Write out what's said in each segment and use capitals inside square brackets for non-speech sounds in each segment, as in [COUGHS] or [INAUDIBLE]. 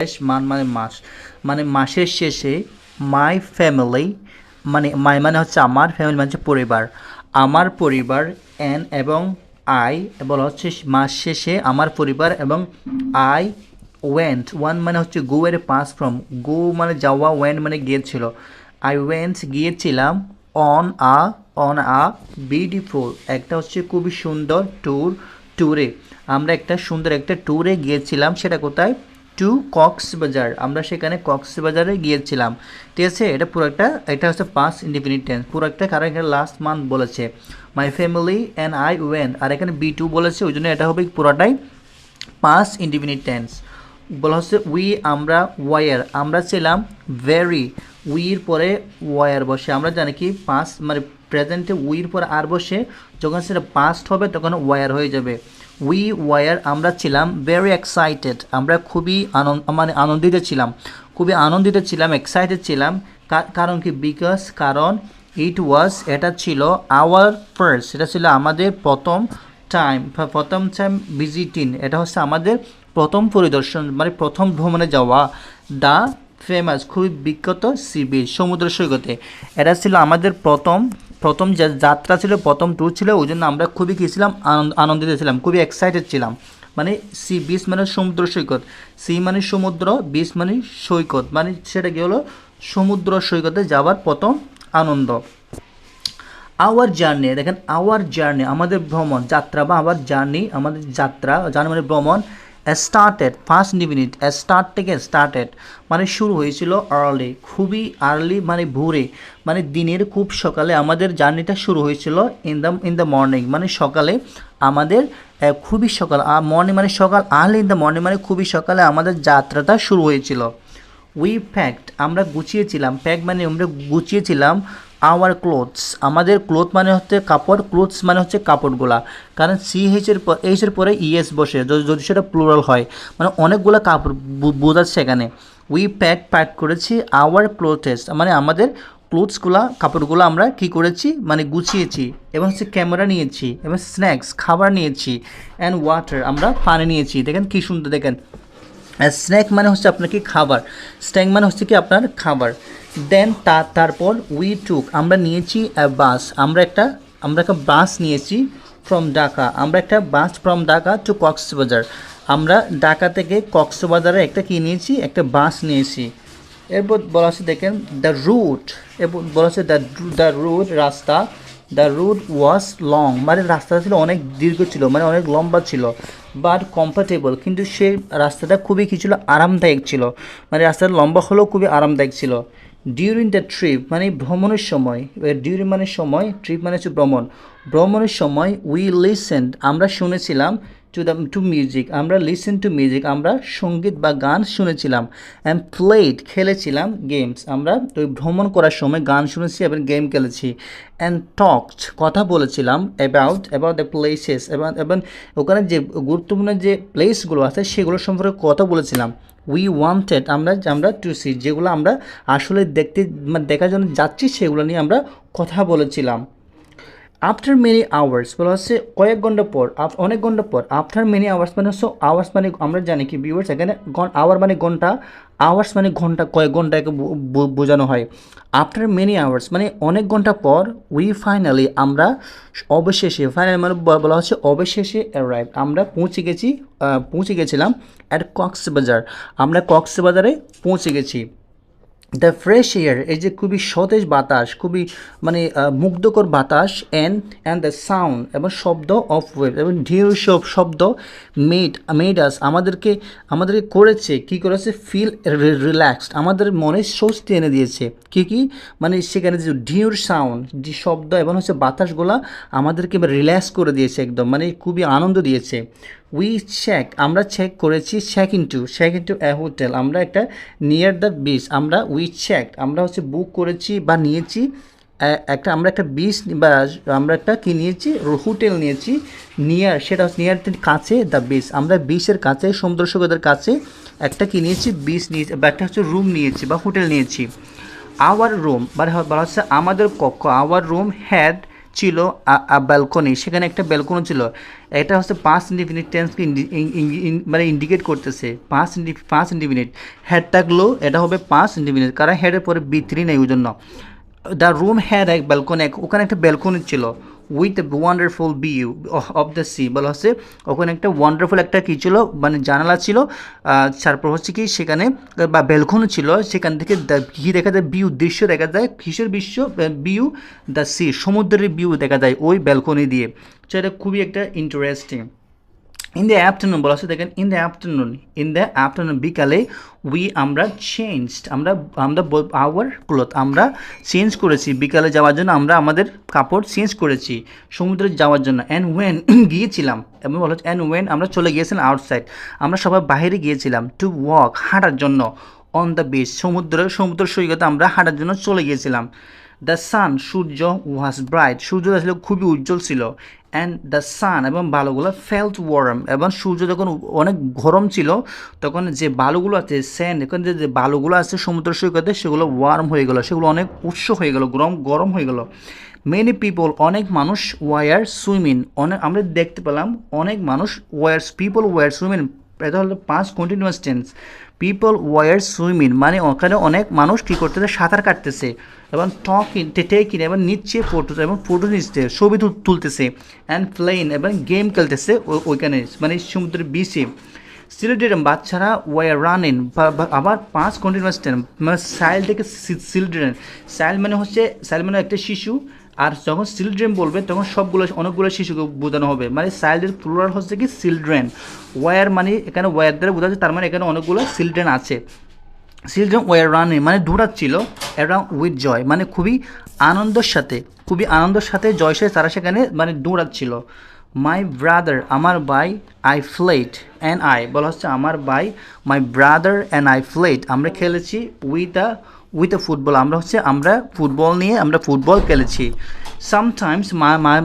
শেষ মান মানে মাস মানে মাসের শেষে মাই ফ্যামিলি মানে মাই মানে হচ্ছে আমার ফ্যামিলি মানে হচ্ছে পরিবার। আমার পরিবার এন এবং আই বলা হচ্ছে মাস শেষে আমার পরিবার এবং আই ওয়েন্ট ওয়ান মানে হচ্ছে গো এর পাস ফ্রম গো মানে যাওয়া ওয়েন্ট মানে গিয়েছিল। আই ওয়েন্ট গিয়েছিলাম on a on a beautiful একটা হচ্ছে খুবই সুন্দর ট্যুর ট্যুরে আমরা একটা সুন্দর একটা ট্যুরে গিয়েছিলাম, সেটা কোথায়? টু কক্সবাজার আমরা সেখানে কক্সবাজারে গিয়েছিলাম। ঠিক আছে? এটা পুরো একটা, এটা হচ্ছে পাঁচ ইন্ডিপেন্ডেন্ট টেন্স পুরো একটা কারণ এখানে লাস্ট মান্থ বলেছে। My family and I went আর এখানে বি টু বলেছে, ওই জন্য এটা হবে পুরোটাই পাঁচ ইন্ডিপেন্ডেন্ট টেন্স বলা হচ্ছে উই আমরা ওয়ার আমরা ছিলাম ভেরি উইর পরে ওয়ার বসে। আমরা জানি কি পাঁচ মানে প্রেজেন্টে উইর পরে আর বসে। যখন সেটা পাস্ট হবে, তখন ওয়ার হয়ে যাবে। উই ওয়ার আমরা ছিলাম ভেরি এক্সাইটেড আমরা খুবই আনন্দ মানে আনন্দিত ছিলাম। খুবই আনন্দিত ছিলাম এক্সাইটেড ছিলাম কারণ কি? বিকজ কারণ ইট ওয়াজ এটা ছিল আওয়ার ফার্স্ট এটা ছিল আমাদের প্রথম টাইম প্রথম টাইম ভিজিটিং এটা হচ্ছে আমাদের প্রথম পরিদর্শন মানে প্রথম ভ্রমণে যাওয়া দ্য ফেমাস খুবই বিখ্যাত সি বিচ সমুদ্র সৈকতে। এটা ছিল আমাদের প্রথম প্রথম যে যাত্রা ছিল, প্রথম ট্যুর ছিল, ওই জন্য আমরা খুবই কী ছিলাম, আনন্দ, আনন্দিত ছিলাম, খুবই এক্সাইটেড ছিলাম। মানে সি, বিশ মানে সমুদ্র সৈকত, সি মানে সমুদ্র, বিশ মানে সৈকত মানে সেটা কি হলো? সমুদ্র সৈকতে যাওয়ার প্রথম আনন্দ। আওয়ার জার্নি দেখেন আওয়ার জার্নি আমাদের ভ্রমণ, যাত্রা বা আওয়ার জার্নি আমাদের যাত্রা জার্নি মানে ভ্রমণ স্টার্টেড ফার্স্ট মিনিট স্টার্ট থেকে স্টার্টেড মানে শুরু হয়েছিল আর্লি খুবই আর্লি মানে ভোরে মানে দিনের খুব সকালে আমাদের জার্নিটা শুরু হয়েছিল in the in the morning মানে সকালে আমাদের খুবই সকাল মর্নিং মানে সকাল আর্লি ইন দ্য মর্নিং মানে খুবই সকালে আমাদের যাত্রাটা শুরু হয়েছিল। উই প্যাকড আমরা গুছিয়েছিলাম প্যাক মানে আমরা গুছিয়েছিলাম আওয়ার ক্লোথস আমাদের ক্লোথ মানে হচ্ছে কাপড় ক্লোথস মানে হচ্ছে কাপড়গুলা। কারণ সি এইচের পর এইচের পরে ইএস বসে, যদি সেটা প্লুরাল হয়। মানে অনেকগুলো কাপড় বোঝাচ্ছে এখানে। উই প্যাক প্যাক করেছি আওয়ার ক্লোথেস মানে আমাদের ক্লোথসগুলা কাপড়গুলো আমরা কি করেছি? মানে গুছিয়েছি, এবং হচ্ছে ক্যামেরা নিয়েছি, এবং স্ন্যাক্স খাবার নিয়েছি অ্যান্ড ওয়াটার আমরা পানি নিয়েছি। দেখেন কী সুন্দর, দেখেন। স্ন্যাক মানে হচ্ছে আপনার কি খাবার? স্ন্যাক মানে হচ্ছে কি আপনার খাবার। দেন তা, তারপর উই টুক আমরা নিয়েছি বাস আমরা একটা আমরা একটা বাস নিয়েছি ফ্রম ঢাকা আমরা একটা bus from Dhaka to Cox's Bazar. আমরা ঢাকা থেকে কক্সবাজারে একটা কি নিয়েছি? একটা বাস নিয়েছি। এরপর বলা আছে দেখেন দ্য রুট এরপর বলা আছে দ্য দ্য রুট রাস্তা। দ্য রুট ওয়াজ লং মানে রাস্তাটা ছিল অনেক দীর্ঘ ছিল মানে অনেক লম্বা ছিল। বাট কমফর্টেবল কিন্তু সে রাস্তাটা খুবই কি ছিল? আরামদায়ক ছিল। মানে রাস্তাটা লম্বা হলেও খুবই আরামদায়ক ছিল। ডিউরিং দ্য ট্রিপ মানে ভ্রমণের সময় ডিউরিং মানে সময় ট্রিপ মানে হচ্ছে ভ্রমণ। ভ্রমণের সময় উই লিসেন্ড আমরা শুনেছিলাম টু দ্য টু মিউজিক আমরা লিসেন টু মিউজিক আমরা সংগীত বা গান শুনেছিলাম অ্যান্ড প্লেড খেলেছিলাম গেমস আমরা ওই ভ্রমণ করার সময় গান শুনেছি এবং গেম খেলেছি অ্যান্ড টকড কথা বলেছিলাম অ্যাবাউট অ্যাবাউট দ্য প্লেসেস এবং এবং ওখানে যে গুরুত্বপূর্ণ যে প্লেসগুলো আছে সেগুলো সম্পর্কে কথা বলেছিলাম। উই ওয়ান্টেড আমরা আমরা টু সি যেগুলো আমরা আসলে দেখতে মানে দেখার জন্য যাচ্ছি সেগুলো নিয়ে আমরা কথা বলেছিলাম। আফটার মেনি আওয়ার্স বলা হচ্ছে কয়েক ঘণ্টা পর অনেক ঘণ্টা পর আফটার মেনি আওয়ার্স মানে হচ্ছে আওয়ার্স মানে আমরা জানি কি ভিউয়ার্স এখানে আওয়ার মানে ঘণ্টা আওয়ার্স মানে ঘণ্টা, কয়েক ঘন্টাকে বোঝানো হয়। আফটার মেনি আওয়ার্স মানে অনেক ঘণ্টা পর উই ফাইনালি আমরা অবশেষে ফাইনালি মানে বলা হচ্ছে অবশেষে অ্যারাইভ আমরা পৌঁছে গেছি পৌঁছে গেছিলাম অ্যাট কক্সবাজার আমরা কক্সবাজারে পৌঁছে গেছি। দ্য ফ্রেশ এয়ার এই যে খুবই সতেজ বাতাস, খুবই মানে মুগ্ধকর বাতাস অ্যান্ড অ্যান্ড দ্য সাউন্ড এবং শব্দ অফ ওয়েভ এবং ঢেউ সব শব্দ মেড মেড আস আমাদেরকে আমাদেরকে করেছে, কি করেছে? ফিল রিল্যাক্সড আমাদের মনে স্বস্তি এনে দিয়েছে। কি কি? মানে সেখানে যে ঢেউর সাউন্ড যে শব্দ এবং হচ্ছে বাতাসগুলা আমাদেরকে রিল্যাক্স করে দিয়েছে একদম মানে খুবই আনন্দ দিয়েছে। উই চেক আমরা চেক করেছি check into check into a hotel আমরা একটা নিয়ার দ্য বিচ আমরা উই চেক আমরা হচ্ছে বুক করেছি বা নিয়েছি একটা, আমরা একটা বিচ বা আমরা একটা কি নিয়েছি হোটেল নিয়েছি নিয়ার সেটা হচ্ছে নিয়ার কাছে দ্য বিচ আমরা বিচের কাছে সমুদ্র সৈকতের কাছে একটা কি নিয়েছি বিচ নিয়েছি, বা একটা হচ্ছে রুম নিয়েছি বা হোটেল নিয়েছি। আওয়ার রুম বলা হচ্ছে আমাদের কক্ষ আওয়ার রুম হ্যাড ছিল ব্যালকনি সেখানে একটা ব্যালকনি ছিল। এটা হচ্ছে পাঁচ ইন্ডিফিনিট টেন্সকে মানে ইন্ডিকেট করতেছে। পাঁচ ইন্ডি পাঁচ ইন্ডিফিনিট হ্যাড থাকলেও এটা হবে পাঁচ ইন্ডিফিনিট কারণ হ্যাডের পরে বি থ্রি নেই ওই জন্য দ্য রুম হ্যাড এক ব্যালকনি এক, ওখানে একটা ব্যালকনি ছিল। With wonderful view of the sea বলা হচ্ছে, ওখানে একটা ওয়ান্ডারফুল একটা কী ছিল মানে জানালা ছিল তারপর হচ্ছে কি সেখানে, বা বেলকনি ছিল, সেখান থেকে কী দেখা যায় ভিউ দৃশ্য দেখা যায়, কিসের বিশ্ব ভিউ দ্য সি সমুদ্রের ভিউ দেখা যায় ওই ব্যালকনি দিয়ে। তো এটা খুবই একটা ইন্টারেস্টিং ইন দ্য আফটারনুন বলা হচ্ছে দেখেন in the afternoon in the afternoon বিকালে উই আমরা চেঞ্জড আমরা আমরা আওয়ার ক্লথ আমরা চেঞ্জ করেছি। বিকালে যাওয়ার জন্য আমরা আমাদের কাপড় চেঞ্জ করেছি, সমুদ্রে যাওয়ার জন্য। অ্যান্ড ওয়েন [COUGHS] গিয়েছিলাম এবং বলা হচ্ছে অ্যান্ড ওয়েন আমরা চলে গিয়েছিলাম আউটসাইড আমরা সবাই বাইরে গিয়েছিলাম টু ওয়াক হাঁটার জন্য। অন দ্য বিচ সমুদ্র সমুদ্র সৈকতে আমরা হাঁটার জন্য চলে গিয়েছিলাম। The sun Surya was bright সূর্য আসলে খুবই উজ্জ্বল ছিল। অ্যান্ড দ্য সান এবং বালুগুলো ফেল্ট ওয়ার্ম এবং সূর্য যখন অনেক গরম ছিল, তখন যে বালুগুলো আছে স্যান্ড এখন যে বালুগুলো আছে সমুদ্র সৈকতে, সেগুলো ওয়ার্ম হয়ে গেলো, সেগুলো অনেক উৎস হয়ে গেলো, গরম গরম হয়ে গেলো। মেনি পিপল অনেক মানুষ ওয়ার সুইমিং অনেক, আমরা দেখতে পেলাম, অনেক মানুষ ওয়ার পিপল ওয়ার সুইমিং এটা হলো পাঁচ continuous tense people were swimming মানে ওখানে অনেক মানুষ কী করতেছে? সাঁতার কাটতেছে এবং টক টেকিন এবং নিচ্ছে ফটো এবং ফটো নিচ্ছে, ছবি তুলতেছে অ্যান্ড প্লেন এবং গেম খেলতেছে ওইখানে মানে সমুদ্রের বিচে চিলড্রেন বাচ্চারা ওয়ার রানিং আবার পাঁচ কন্টিনিউয়াস টেন মানে সাইল থেকে চিলড্রেন সাইল মানে হচ্ছে সাইল মানে একটা শিশু আর যখন চিলড্রেন বলবে, তখন সবগুলো, অনেকগুলো শিশুকে বোঝানো হবে। মানে চাইল্ডের প্লুরাল হচ্ছে কি চিলড্রেন ওয়ার মানে এখানে ওয়ার দ্বারা বোঝা যাচ্ছে, তার মানে এখানে অনেকগুলো চিলড্রেন আছে। চিলড্রেন ওয়ার রানে মানে দৌড়াচ্ছিল অ্যারাউন্ড উইথ জয় মানে খুবই আনন্দের সাথে, খুবই আনন্দের সাথে জয়সে তারা সেখানে মানে দৌড়াচ্ছিল। মাই ব্রাদার আমার ভাই আই ফ্লেট অ্যান্ড আই বলা হচ্ছে, আমার ভাই my brother and I played আমরা খেলেছি with a with a football আমরা হচ্ছে, আমরা ফুটবল নিয়ে আমরা ফুটবল খেলেছি। সামটাইমস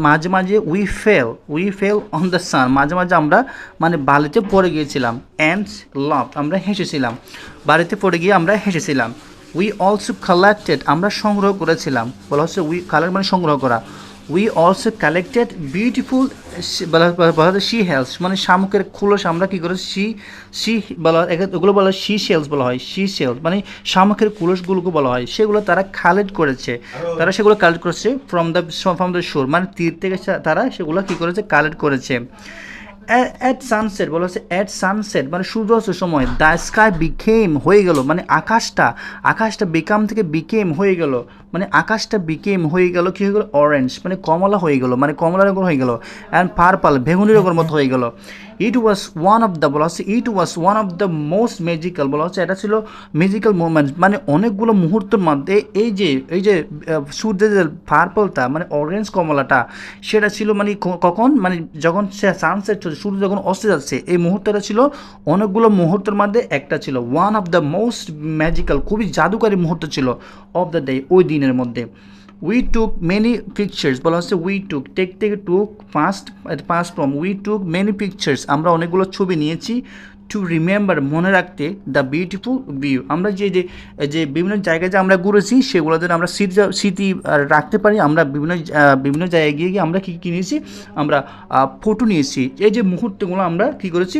মাঝে মাঝে we fell we fell on the sun মাঝে মাঝে আমরা মানে বালিতে পড়ে গিয়েছিলাম। অ্যান্ড লাভ আমরা হেসেছিলাম। বাড়িতে পড়ে গিয়ে আমরা হেসেছিলাম। উই অলসো কালেক্টেড আমরা সংগ্রহ করেছিলাম। বলা হচ্ছে উই কালেক্ট মানে সংগ্রহ করা। উই অলসো কালেক্টেড বিউটিফুল বলা শি হেলস মানে শামুকের খোলস আমরা কী করে সি সি বলা ওগুলো বলা হয় শি শেলস বলা হয় সি সেলস মানে শামুকের কুলসগুলোকে বলা হয়। সেগুলো তারা কালেক্ট করেছে। তারা সেগুলো কালেক্ট করেছে ফ্রম দ্য ফ্রম দ্য শোর মানে তীর থেকে তারা সেগুলো কী করেছে? কালেক্ট করেছে। অ্যাট সানসেট বলা হচ্ছে অ্যাট সানসেট মানে সূর্যাস্তের সময় দ্য স্কাই বিকেম হয়ে গেল মানে আকাশটা আকাশটা বিকাম থেকে বিকেম হয়ে গেল। মানে আকাশটা বিকেম হয়ে গেল কী হয়ে গেল? অরেঞ্জ মানে কমলা হয়ে গেল মানে কমলা রঙের হয়ে গেল অ্যান্ড পার্পাল বেগুনি রঙের মতো হয়ে গেল। It was one of the বলা হচ্ছে it was one of the most magical বলা হচ্ছে এটা ছিল ম্যাজিক্যাল মুভমেন্ট মানে অনেকগুলো মুহূর্তের মধ্যে এই যে এই যে সূর্যের যে পার্পলটা মানে অরেঞ্জ কমলাটা, সেটা ছিল মানে কখন? মানে যখন সে সানসেট চলছে সূর্য যখন অস্তে যাচ্ছে, এই মুহূর্তটা ছিল অনেকগুলো মুহূর্তের মধ্যে একটা ছিল। One of the most magical খুবই জাদুকারী মুহূর্ত ছিল অফ দ্য ডে ওই দিনের মধ্যে। উই টুক মেনি পিকচার্স বলা হচ্ছে উই টুক টেক থেকে took fast past from we took many pictures আমরা অনেকগুলো ছবি নিয়েছি টু রিমেম্বার মনে রাখতে দ্য বিউটিফুল ভিউ আমরা যে যে যে বিভিন্ন জায়গায় যে আমরা ঘুরেছি, সেগুলো যেন আমরা স্মৃতি স্মৃতি রাখতে পারি। আমরা বিভিন্ন বিভিন্ন জায়গায় গিয়ে গিয়ে আমরা কী কী নিয়েছি? আমরা ফটো নিয়েছি। এই যে মুহূর্তগুলো আমরা কী করেছি?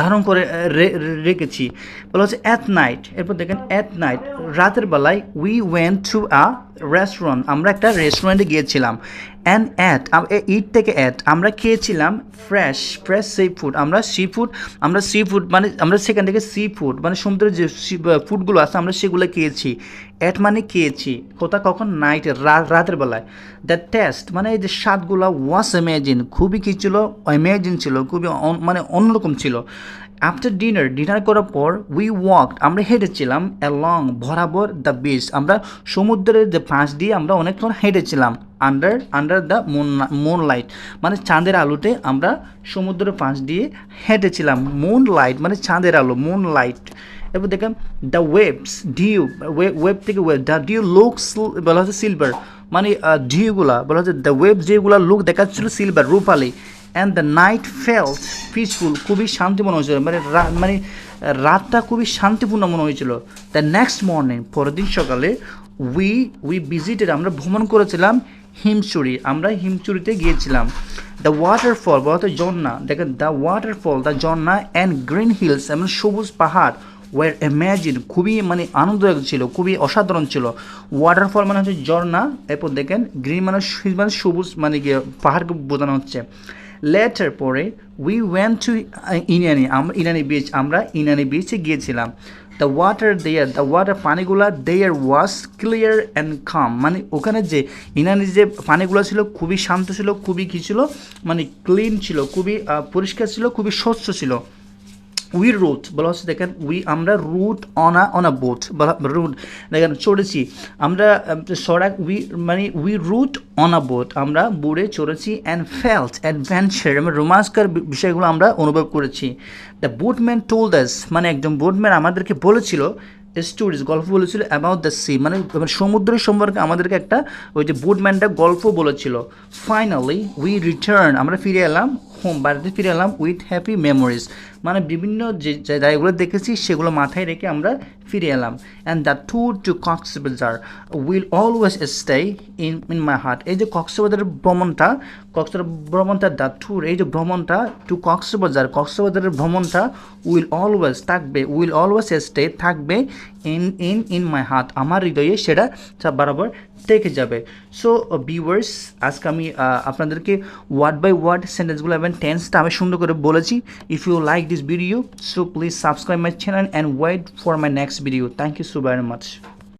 ধারণ করে রেখেছি। বলা হচ্ছে অ্যাট নাইট এরপর দেখেন অ্যাট নাইট রাতের বেলায় we went to a restaurant আমরা একটা রেস্টুরেন্টে গিয়েছিলাম অ্যান্ড অ্যাট ইট থেকে অ্যাট আমরা খেয়েছিলাম ফ্রেশ ফ্রেশ সি ফুড আমরা সি ফুড আমরা সি ফুড মানে আমরা সেখান থেকে সি ফুড মানে সমুদ্রের যে ফুডগুলো আছে, আমরা সেগুলো খেয়েছি। অ্যাট মানে খেয়েছি, কোথা কখন? নাইট রাতের বেলায়। দ্য টেস্ট মানে এই যে স্বাদগুলো ওয়াস অ্যামেজিন খুবই কী ছিল? অ্যামেজিন ছিল, খুবই মানে অন্যরকম ছিল। আফটার ডিনার ডিনার করার পর উই ওয়াক আমরা হেঁটেছিলাম অ্যালং বরাবর দ্য বিচ আমরা সমুদ্রের যে পাশ দিয়ে আমরা অনেকক্ষণ হেঁটেছিলাম under under the moonlight মানে চাঁদের আলোতে আমরা সমুদ্রের পাশ দিয়ে হেঁটেছিলাম। মুন লাইট মানে চাঁদের আলো মুন লাইট এরপর দেখেন দ্য ওয়েবস ডিউ ওয়েব থেকে ওয়েব দ্য ডিউ লুকস বলা হচ্ছে সিলভার মানে ডিউগুলা বলা হচ্ছে দ্য ওয়েব যেগুলা লুক দেখাচ্ছিল silver Rupali. And the night feels peaceful খুবই শান্তিপূর্ণ হয়েছিল। মানে মানে রাতটা খুবই শান্তিপূর্ণ মনে হয়েছিল। দ্য নেক্সট মর্নিং পরের দিন সকালে উই উই ভিজিটেড আমরা ভ্রমণ করেছিলাম হিমচুরি। আমরা হিমচুরিতে গিয়েছিলাম। দ্য ওয়াটারফল বলতে ঝর্ণা। দেখেন দ্য ওয়াটারফল দ্য ঝর্ণা অ্যান্ড গ্রিন হিলস এবং সবুজ পাহাড় ওয়ার ইম্যাজিন খুবই মানে আনন্দদায়ক ছিল, খুবই অসাধারণ ছিল। ওয়াটারফল মানে হচ্ছে ঝর্ণা, এরপর দেখেন গ্রিন মানে মানে সবুজ মানে কি পাহাড়কে বোঝানো হচ্ছে। লেটার পরে উই ওয়েন টু ইনানি আমরা ইনানি বিচ আমরা ইনানি বিচে গিয়েছিলাম। The water there the water পানিগুলো দেয়ার ওয়াজ ক্লিয়ার অ্যান্ড কাম মানে ওখানে যে ইনানি যে পানিগুলো ছিল, খুবই শান্ত ছিল, খুবই কী ছিল? মানে ক্লিন ছিল, খুবই পরিষ্কার ছিল, খুবই স্বচ্ছ ছিল। উই রুট বলা হচ্ছে দেখেন উই আমরা rode on a on a boat rode দেখেন, চড়েছি। আমরা সরাক উই মানে we rode on a boat আমরা বোর্ডে চড়েছি অ্যান্ড ফেল্ট অ্যাডভেঞ্চার এবং রোমান্সকার বিষয়গুলো আমরা অনুভব করেছি। দ্য বোটম্যান টোল্ড আস মানে একজন বোটম্যান আমাদেরকে বলেছিল স্টোরিজ গল্প বলেছিল অ্যাবাউট দ্য সি মানে মানে সমুদ্রের সম্পর্কে আমাদেরকে একটা, ওই যে বুটম্যানটা গল্প বলেছিল। ফাইনালি উই রিটার্ন আমরা ফিরে এলাম হোম বাড়িতে ফিরে এলাম উইথ হ্যাপি মেমোরিজ মানে বিভিন্ন যে জায়গাগুলো দেখেছি, সেগুলো মাথায় রেখে আমরা ফিরে এলাম। And the tour to Cox's Bazar will always stay in in my heart এই যে কক্সবাজারের ভ্রমণটা কক্সবাজার ভ্রমণটা দ্য ট্যুর এই যে ভ্রমণটা টু কক্সবাজার কক্সবাজারের ভ্রমণটা উইল অলওয়েজ থাকবে উইল অলওয়েজ স্টে থাকবে in in in my heart আমার হৃদয়ে সেটা বরাবর থেকে যাবে। সো ভিউয়ার্স আজকে আমি আপনাদেরকে ওয়ার্ড বাই ওয়ার্ড সেন্টেন্সগুলো এবং টেন্সটা আমি সুন্দর করে বলেছি। If you like this video so please subscribe my channel and wait for my next video. Thank you so very much.